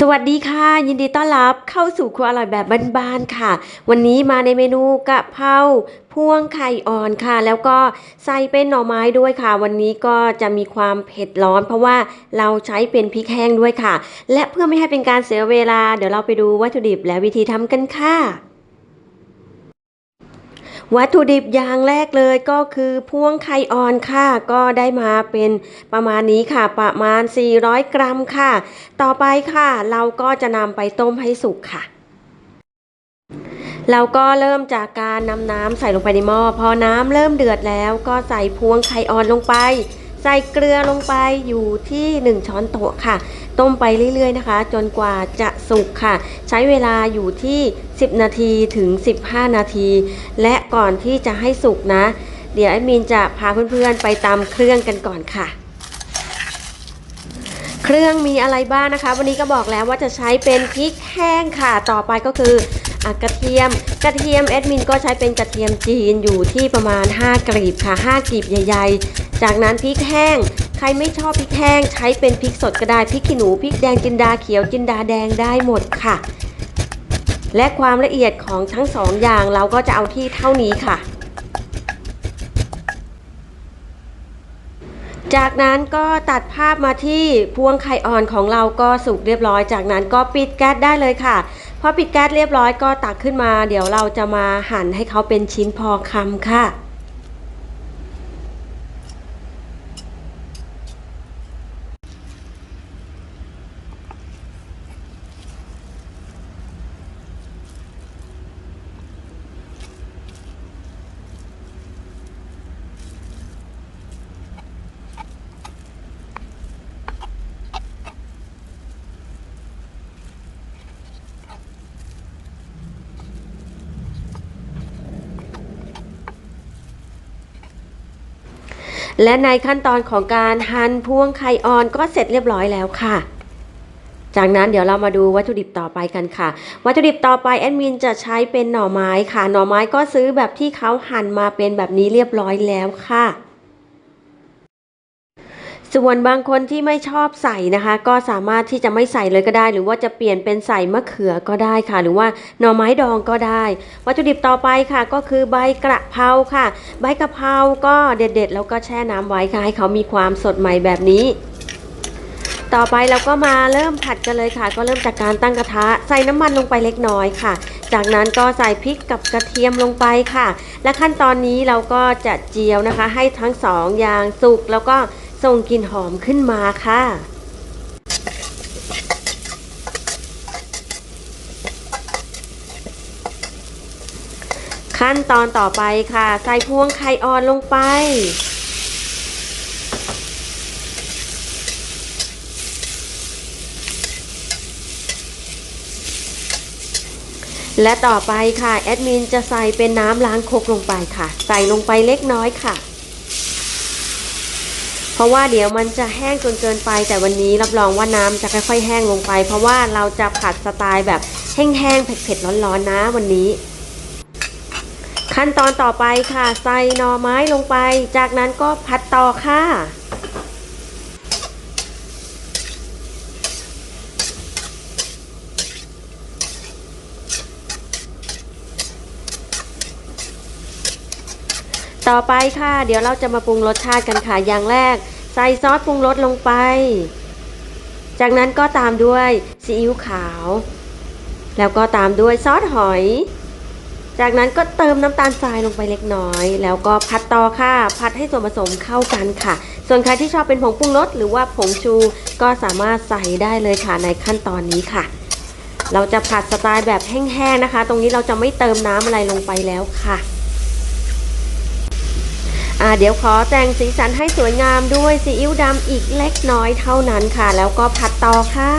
สวัสดีค่ะ ยินดีต้อนรับเข้าสู่ครัวอร่อยแบบบ้านๆค่ะ วันนี้มาในเมนูกะเพราพวงไข่อ่อนค่ะ แล้วก็ใส่เป็นหน่อไม้ด้วยค่ะ วันนี้ก็จะมีความเผ็ดร้อน เพราะว่าเราใช้เป็นพริกแห้งด้วยค่ะ และเพื่อไม่ให้เป็นการเสียเวลา เดี๋ยวเราไปดูวัตถุดิบและวิธีทำกันค่ะ วัตถุดิบอย่างแรกเลยก็คือพวงไข่อ่อนค่ะ ก็ได้มาเป็นประมาณนี้ค่ะ ประมาณ 400 กรัมค่ะ ต่อไปค่ะ เราก็จะนำไปต้มให้สุกค่ะเราก็เริ่มจากการนำน้ำใส่ลงไปในหม้อพอน้ำเริ่มเดือดแล้วก็ใส่พวงไข่อ่อนลงไป ใส่เกลือลงไปอยู่ที่ 1 ช้อนโต๊ะค่ะ ต้มไปเรื่อยๆนะคะ จนกว่าจะสุกค่ะ ใช้เวลาอยู่ที่ 10 นาทีถึง 15 นาที และก่อนที่จะให้สุกนะ เดี๋ยวแอดมินจะพาเพื่อนๆไปตำเครื่องกันก่อนค่ะเครื่องมีอะไรบ้างนะคะ วันนี้ก็บอกแล้วว่าจะใช้เป็นพริกแห้งค่ะ ต่อไปก็คือกระเทียม กระเทียมแอดมินก็ใช้เป็นกระเทียมจีนอยู่ที่ประมาณ 5กลีบค่ะ 5กลีบใหญ่ ๆ จากนั้นพริกแห้ง ใครไม่ชอบพริกแห้ง ใช้เป็นพริกสดก็ได้พริกขี้หนูพริกแดงจินดาเขียวจินดาแดงได้หมดค่ะ และความละเอียดของทั้งสองอย่างเราก็จะเอาที่เท่านี้ค่ะ จากนั้นก็ตัดภาพมาที่พวงไข่อ่อนของเราก็สุกเรียบร้อย จากนั้นก็ปิดแก๊สได้เลยค่ะพอปิดแก๊สเรียบร้อยก็ตักขึ้นมา เดี๋ยวเราจะมาหั่นให้เขาเป็นชิ้นพอคำค่ะ และในขั้นตอนของการหั่นพวงไข่ออนก็เสร็จเรียบร้อยแล้วค่ะ จากนั้นเดี๋ยวเรามาดูวัตถุดิบต่อไปกันค่ะ วัตถุดิบต่อไปแอดมินจะใช้เป็นหน่อไม้ค่ะ หน่อไม้ก็ซื้อแบบที่เขาหั่นมาเป็นแบบนี้เรียบร้อยแล้วค่ะ ส่วนบางคนที่ไม่ชอบใส่นะคะ ก็สามารถที่จะไม่ใส่เลยก็ได้ หรือว่าจะเปลี่ยนเป็นใส่มะเขือก็ได้ค่ะ หรือว่าหน่อไม้ดองก็ได้ วัตถุดิบต่อไปค่ะ ก็คือใบกระเพราค่ะ ใบกระเพราก็เด็ด ๆ แล้วก็แช่น้ำไว้ค่ะให้เขามีความสดใหม่แบบนี้ต่อไปเราก็มาเริ่มผัดกันเลยค่ะ ก็เริ่มจากการตั้งกระทะ ใส่น้ำมันลงไปเล็กน้อยค่ะ จากนั้นก็ใส่พริกกับกระเทียมลงไปค่ะ และขั้นตอนนี้เราก็จะเจียวนะคะ ให้ทั้งสองอย่างสุกแล้วก็ ส่งกลิ่นหอมขึ้นมาค่ะ ขั้นตอนต่อไปค่ะ ใส่พวงไข่อ่อนลงไปและต่อไปค่ะ แอดมินจะใส่เป็นน้ำล้างคกลงไปค่ะ ใส่ลงไปเล็กน้อยค่ะ เพราะว่าเดี๋ยวมันจะแห้งจนเกินไป แต่วันนี้รับรองว่าน้ำจะค่อยๆแห้งลงไป เพราะว่าเราจะผัดสไตล์แบบแห้งๆเผ็ดๆร้อนๆนะวันนี้ ขั้นตอนต่อไปค่ะ ใส่หน่อไม้ลงไป จากนั้นก็ผัดต่อค่ะ ต่อไปค่ะ เดี๋ยวเราจะมาปรุงรสชาติกันค่ะอย่างแรก ใส่ซอสปรุงรสลงไป จากนั้นก็ตามด้วยซีอิ๊วขาว แล้วก็ตามด้วยซอสหอย จากนั้นก็เติมน้ำตาลทรายลงไปเล็กน้อย แล้วก็ผัดต่อค่ะ ผัดให้ส่วนผสมเข้ากันค่ะ ส่วนใครที่ชอบเป็นผงปรุงรสหรือว่าผงชูก็สามารถใส่ได้เลยค่ะในขั้นตอนนี้ค่ะ เราจะผัดสไตล์แบบแห้งๆนะคะ ตรงนี้เราจะไม่เติมน้ำอะไรลงไปแล้วค่ะ อ่าเดี๋ยวขอแต่งสีสันให้สวยงามด้วยซีอิ๊วดำอีกเล็กน้อยเท่านั้นค่ะ แล้วก็ผัดต่อค่ะ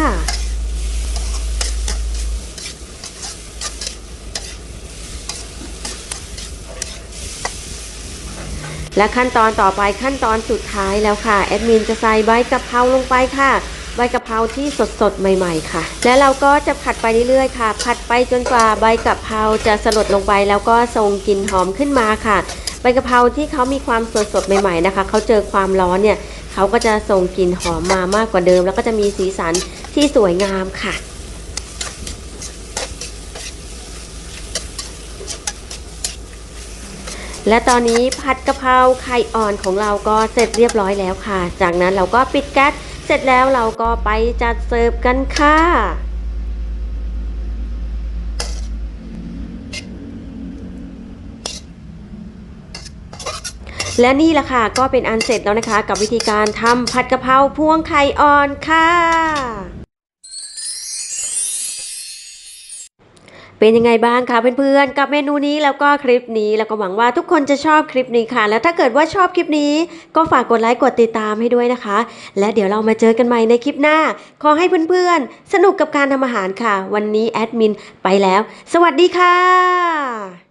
และขั้นตอนต่อไปขั้นตอนสุดท้ายแล้วค่ะแอดมินจะใส่ใบกะเพราลงไปค่ะ ใบกะเพราที่สดๆใหม่ ๆ ค่ะ และเราก็จะผัดไปเรื่อยๆค่ะ ผัดไปจนกว่าใบกะเพราจะสลดลงไปแล้วก็ส่งกลิ่นหอมขึ้นมาค่ะ กะเพราที่เขามีความสดๆใหม่ๆนะคะเขาเจอความร้อนเนี่ยเขาก็จะส่งกลิ่นหอมมามากกว่าเดิม แล้วก็จะมีสีสันที่สวยงามค่ะและตอนนี้ผัดกะเพราไข่อ่อนของเราก็เสร็จเรียบร้อยแล้วค่ะ จากนั้นเราก็ปิดแก๊ส เสร็จแล้วเราก็ไปจัดเสิร์ฟกันค่ะ และนี่แหละค่ะก็เป็นอันเสร็จแล้วนะคะ กับวิธีการทำผัดกะเพราพวงไข่อ่อนค่ะเป็นยังไงบ้างคะเพื่อนๆ กับเมนูนี้แล้วก็คลิปนี้แล้วก็หวังว่าทุกคนจะชอบคลิปนี้ค่ะ แล้วถ้าเกิดว่าชอบคลิปนี้ ก็ฝากกดไลค์กดติดตามให้ด้วยนะคะ และเดี๋ยวเรามาเจอกันใหม่ในคลิปหน้า ขอให้เพื่อนๆ สนุกกับการทำอาหารค่ะ วันนี้แอดมินไปแล้ว สวัสดีค่ะ